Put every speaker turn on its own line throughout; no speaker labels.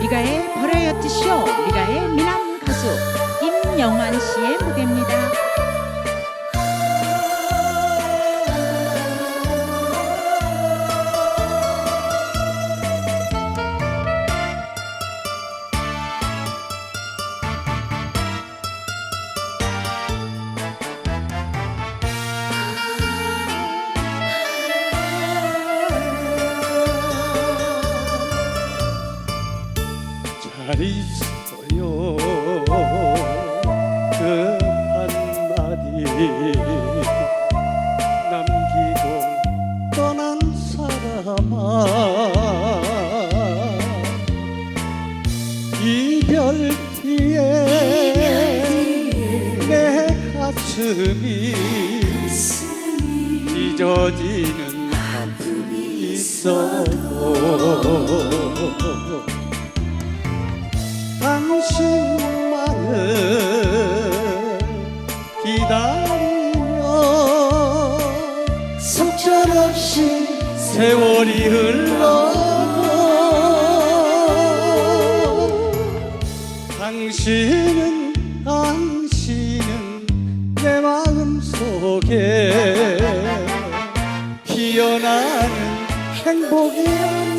미가의 버라이어티 쇼 미가의 미남 가수 임영환 씨의 무대입니다.
잘 있어요. 그 한마디 남기고 떠난 사람아. 이별 뒤에 내 가슴이 찢어지는 아픔이 있어 당신만을 기다리며 속절없이 세월이 흘러도 당신은 당신은 내 마음 속에 피어나는 행복이랍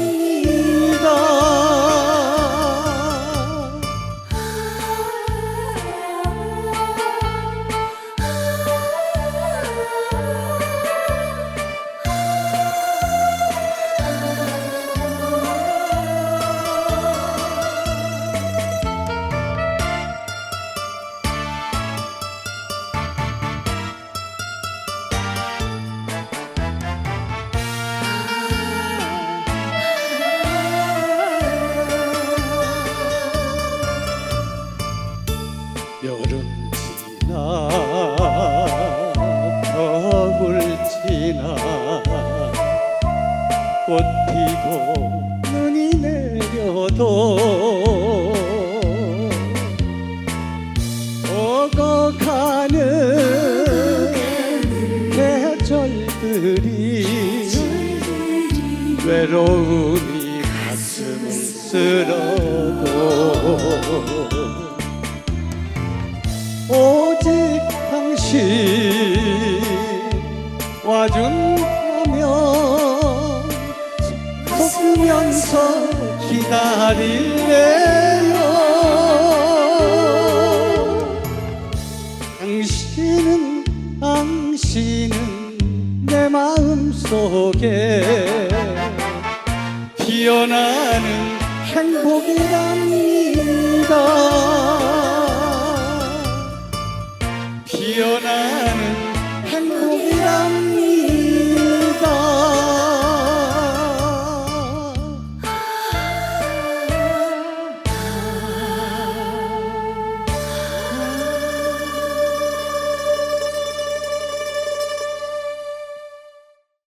지나 꽃 피고 눈이 내려도 오고 가는 계절들이 외로움이 가슴을 쓸어도 오직 당신 와준다면 속으면서 기다릴래요. 당신은 당신은 내 마음 속에 피어나는 행복이랍니다 피어나